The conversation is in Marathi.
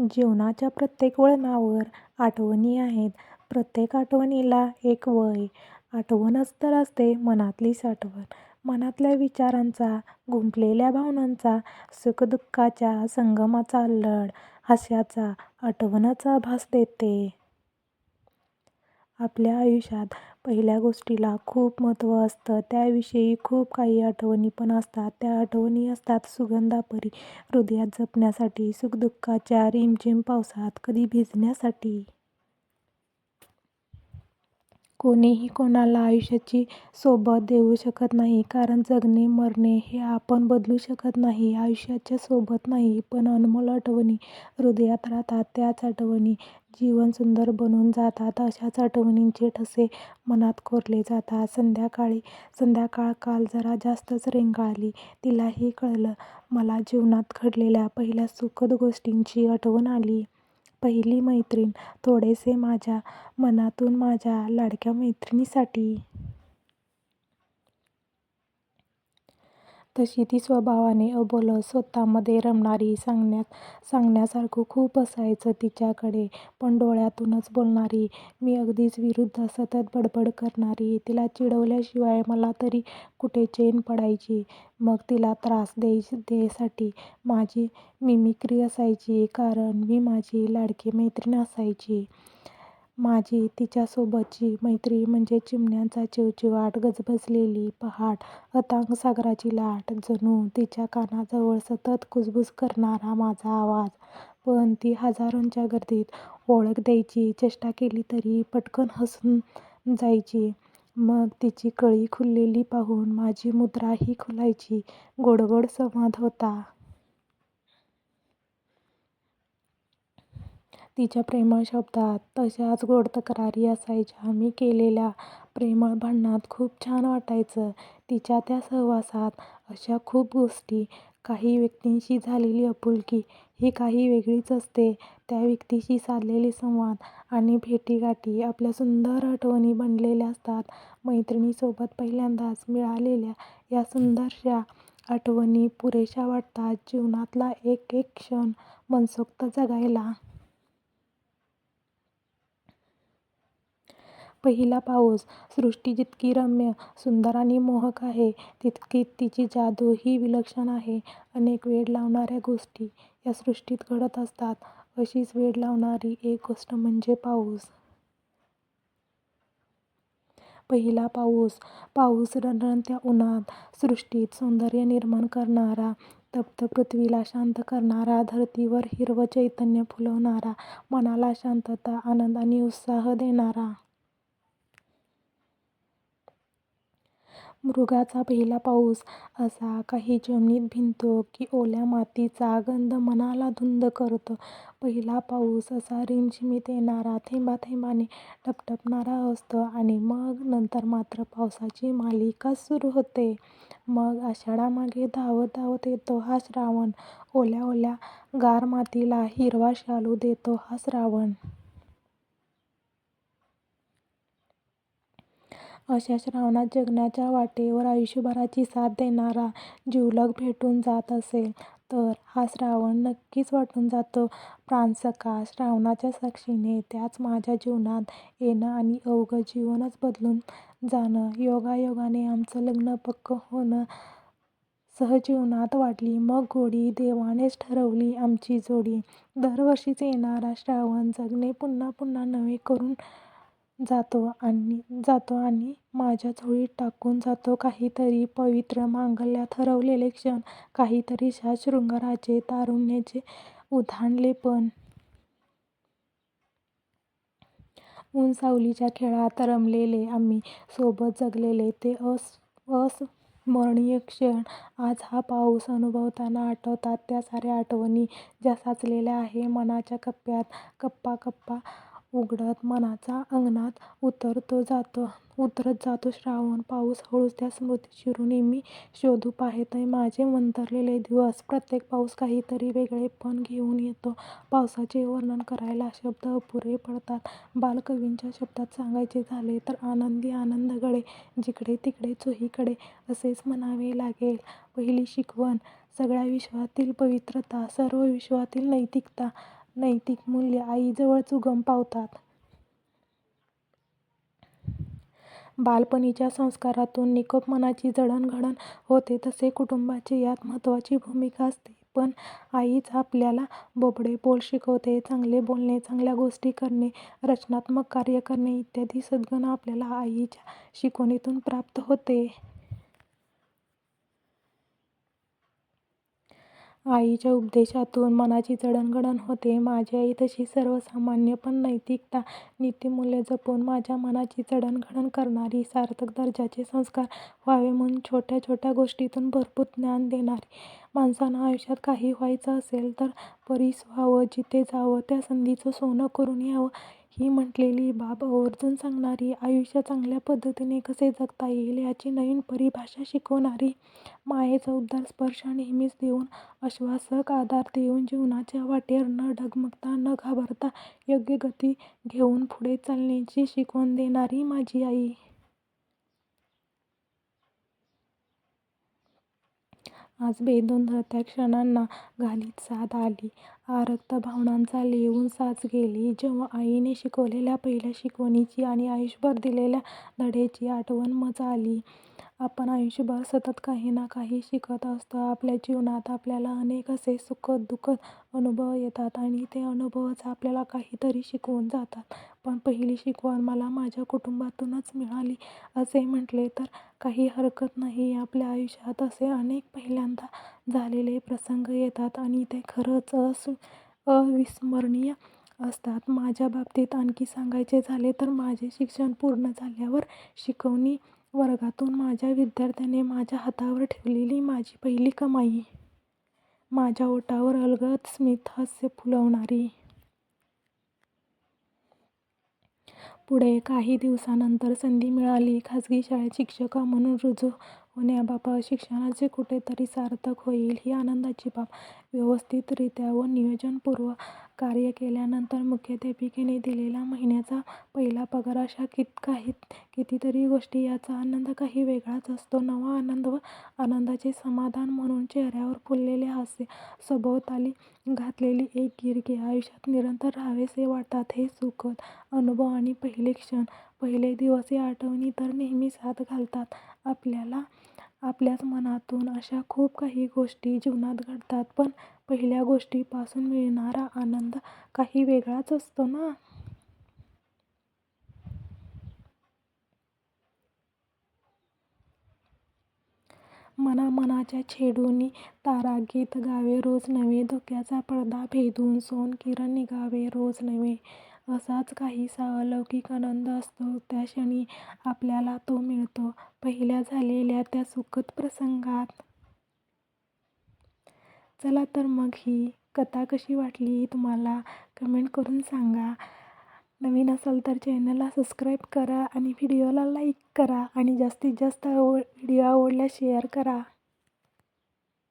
जीवनाच्या प्रत्येक वळणावर आठवणी आहेत. प्रत्येक आठवणीला एक वय. आठवणच तर असते मनातली साठवण. मनातल्या विचारांचा, गुंफलेल्या भावनांचा, सुख-दुःखाच्या संगमाचा लढ, हास्याचा. आठवणच आभास देते. आपल्या आयुष्यात पहिल्या गोष्टीला खूप महत्त्व असतं. त्याविषयी खूप काही आठवणी पण असतात. त्या आठवणी असतात सुगंधापरी. हृदयात जपण्यासाठी. सुखदुःखाच्या रिमझिम पावसात कधी भिजण्यासाठी. कोणीही कोणाला आयुष्याची सोबत देऊ शकत नाही. कारण जगणे-मरणे हे आपण बदलू शकत नाही. आयुष्याच्या सोबत नाही, पण अनमोल आठवणी हृदयात राहतात. त्याच आठवणी जीवन सुंदर बनवून जातात. अशाच आठवणींचे ठसे मनात कोरले जातात. संध्याकाळी संध्याकाळ काल जरा जास्तच रेंगाळली. तिलाही कळलं. मला जीवनात घडलेल्या पहिल्या सुखद गोष्टींची आठवण आली. पहिली मैत्रीण. थोडेसे माझ्या मनातून माझ्या लाडक्या मैत्रिणीसाठी. तशी ती स्वभावाने अबोलं स्वतःमध्ये रमणारी. सांगण्यात सांगण्यासारखं खूप असायचं तिच्याकडे. पण डोळ्यातूनच बोलणारी. मी अगदीच विरुद्ध. सतत बडबड करणारी. तिला चिडवल्याशिवाय मला तरी कुठे चैन पडायची. मग तिला त्रास देण्यासाठी माझी मिमिक्री असायची. कारण मी माझी लाडकी मैत्रीण असायची. माझी तिच्यासोबतची मैत्री म्हणजे चिमण्यांचा चिवचिवाट, गजबजलेली पहाट, अथांग सागराची लाट. जणू तिच्या कानाजवळ सतत कुजबुज करणारा माझा आवाज. पण ती हजारोंच्या गर्दीत ओळख द्यायची चेष्टा केली तरी पटकन हसून जायची. मग तिची कळी खुललेली पाहून माझी मुद्राही खुलायची. गोड गोड संवाद होता. तिच्या प्रेमळ शब्दात तशाच गोड तक्रारी असायच्या. मी केलेल्या प्रेमळ भांडणात खूप छान वाटायचं. तिच्या त्या सहवासात अशा खूप गोष्टी. काही व्यक्तींशी झालेली आपुलकी ही काही वेगळीच असते. त्या व्यक्तीशी साधलेले संवाद आणि भेटीगाठी आपल्या सुंदर आठवणी बनलेल्या असतात. मैत्रिणीसोबत पहिल्यांदाच मिळालेल्या या सुंदरशा आठवणी पुरेशा वाटतात जीवनातला एक एक क्षण मनसोक्त जगायला. पहिला पाऊस. सृष्टी जितकी रम्य, सुंदर आणि मोहक आहे, तितकीच तिची जादू ही विलक्षण आहे. अनेक वेड लावणाऱ्या गोष्टी या सृष्टीत घडत असतात. अशीच वेड लावणारी एक गोष्ट म्हणजे पाऊस. पहिला पाऊस. पाऊस रणरणत्या उन्हात सृष्टीत सौंदर्य निर्माण करणारा, तप्त पृथ्वीला शांत करणारा, धरतीवर हिरवं चैतन्य फुलवणारा, मनाला शांतता, आनंद आणि उत्साह देणारा. मृगाचा पहिला पाऊस असा काही जमिनीत भिनतो की ओल्या मातीचा गंध मनाला धुंद करतो. पहिला पाऊस असा रिमझिमीत येणारा, थेंबाथेंबाने टपटपणारा असतो आणि मग नंतर मात्र पावसाची मालिकाच सुरू होते. मग आषाढामागे धावत धावत येतो हा श्रावण. ओल्या ओल्या गार मातीला हिरवा शालू देतो हा श्रावण. अशा श्रावणात जगण्याच्या वाटेवर आयुष्यभराची साथ देणारा जिवलग भेटून जात असेल तर हा श्रावण नक्कीच वाटून जातो प्रांसका श्रावणाच्या साक्षीने त्याच माझ्या जीवनात येणं आणि अवघं जीवनच बदलून जाणं. योगायोगाने आमचं लग्न पक्कं होणं सहजीवनात वाढली मग गोडी. देवानेच ठरवली आमची जोडी. दरवर्षीच येणारा श्रावण जगणे पुन्हा पुन्हा नवे करून जातो आणि जातो आणि माझ्या झोळीत टाकून जातो काहीतरी पवित्र. मांगल्यात हरवलेले क्षण. काहीतरी शा शृंगाराचे, तारुण्याचे उधाणले पण. ऊन-सावलीच्या खेळात रमलेले आम्ही. सोबत जगलेले ते अस्मरणीय क्षण आज हा पाऊस अनुभवताना आठवतात. त्या साऱ्या आठवणी ज्या साचलेल्या आहे मनाच्या कप्प्यात. कप्पा कप्पा उघडत मनाचा अंगणात उतरतो जातो उतरत जातो श्रावण पाऊस हळूच त्या स्मृती चिरून. मी शोधू पाहतेय माझे मंतरलेले दिवस. प्रत्येक पाऊस काहीतरी वेगळेपण घेऊन येतो. पावसाचे वर्णन करायला शब्द अपुरे पडतात. बालकवींच्या शब्दात सांगायचे झाले तर आनंदी आनंदगडे जिकडे तिकडे चोहीकडे असेच म्हणावे लागेल. पहिली शिकवण. सगळ्या विश्वातील पवित्रता, सर्व विश्वातील नैतिकता, नैतिक मूल्ये आईजवळच उगम पावतात. बालपणीच्या संस्कारातून निकोप मनाची जडणघडण होते तसे कुटुंबाची यात महत्त्वाची भूमिका असते. पण आईच आपल्याला बोबडे बोल शिकवते. चांगले बोलणे, चांगल्या गोष्टी करणे, रचनात्मक कार्य करणे इत्यादी सद्गुण आपल्याला आईच्या शिकवणीतून प्राप्त होते. आईच्या उपदेशातून मनाची जडणघडण होते. माझी आई तशी सर्वसामान्य पण नैतिकता, नीतिमूल्ये जपून माझ्या मनाची जडणघडण करणारी, सार्थक दर्जाचे संस्कार व्हावे म्हणून छोट्या छोट्या गोष्टींतून भरपूर ज्ञान देणारी. माणसानं आयुष्यात काही व्हायचं असेल तर परीस व्हावं, जिथे जावं त्या संधीचं सोनं करून यावं ही म्हटलेली बाब आवर्जून सांगणारी, आयुष्य चांगल्या पद्धतीने कसे जगता येईल याची नवीन परिभाषा शिकवणारी, मायेचा उबदार स्पर्श नेहमीच देऊन, आश्वासक आधार देऊन जीवनाच्या वाटेवर न डगमगता, न घाबरता योग्य गती घेऊन पुढे चालण्याची शिकवण देणारी माझी आई. आज बेदोन ढळत्या क्षणांना घालीत साद आली. आरक्त भावनांचा लेवून साच गेली. जेव्हा आईने शिकवलेल्या पहिल्या शिकवणीची आणि आयुष्यभर दिलेल्या धड्याची आठवण मज आली. आपण आयुष्यभर सतत काही ना काही शिकत असतो. आपल्या जीवनात आपल्याला अनेक असे सुखद दुःखद अनुभव येतात आणि ते अनुभवच आपल्याला काहीतरी शिकवून जातात. पण पहिली शिकवण मला माझ्या कुटुंबातूनच मिळाली असे म्हटले तर काही हरकत नाही. आपल्या आयुष्यात असे अनेक पहिल्यांदा झालेले प्रसंग येतात आणि ते खरंच अविस्मरणीय असतात. माझ्या बाबतीत आणखी सांगायचे झाले तर माझे शिक्षण पूर्ण झाल्यावर शिकवणी वर्गातून माझ्या विद्यार्थ्याने माझ्या हातावर ठेवलेली माझी पहिली कमाई. माझ्या ओटावर अलगद स्मितहास्य फुलवणारी. पुढे काही दिवसानंतर संधी मिळाली खाजगी शाळेत शिक्षिका म्हणून रुजू होण्याबाबत. शिक्षणाचे कुठेतरी सार्थक होईल ही आनंदाची बाब. व्यवस्थितरित्या व नियोजनपूर्वक कार्य केल्यानंतर मुख्याध्यापिकेने दिलेला महिन्याचा पहिला पगार अशा कितीतरी गोष्टी याचा आनंद काही वेगळाच असतो. नवा आनंद व आनंदाचे समाधान म्हणून चेहऱ्यावर फुललेले हास्य, सभोवताली घातलेली एक गिरगी, आयुष्यात निरंतर राहावेसे वाटतात हे सुखद अनुभव आणि पहिले क्षण, पहिले दिवस या आठवणी तर नेहमी साथ घालतात आपल्याला. आपल्याच मनातून अशा खूप काही गोष्टी जीवनात घडतात पण पहिल्या गोष्टीपासून मिळणारा आनंद काही वेगळाच असतो ना! मना मनाच्या छेडूनी तारागीत गावे रोज नवे, धुक्याचा पडदा भेदून सोनकिरण निघावे रोज नवे, असाच काहीसा अलौकिक आनंद असतो त्या क्षणी आपल्याला तो मिळतो पहिल्या झालेल्या त्या सुखद प्रसंगात. चला तर मग ही कथा कशी वाटली तुम्हाला कमेंट करून सांगा. नवीन असाल तर चॅनलला सबस्क्राईब करा आणि व्हिडिओला लाईक करा आणि जास्तीत जास्त व्हिडिओ आवडल्यास शेअर करा.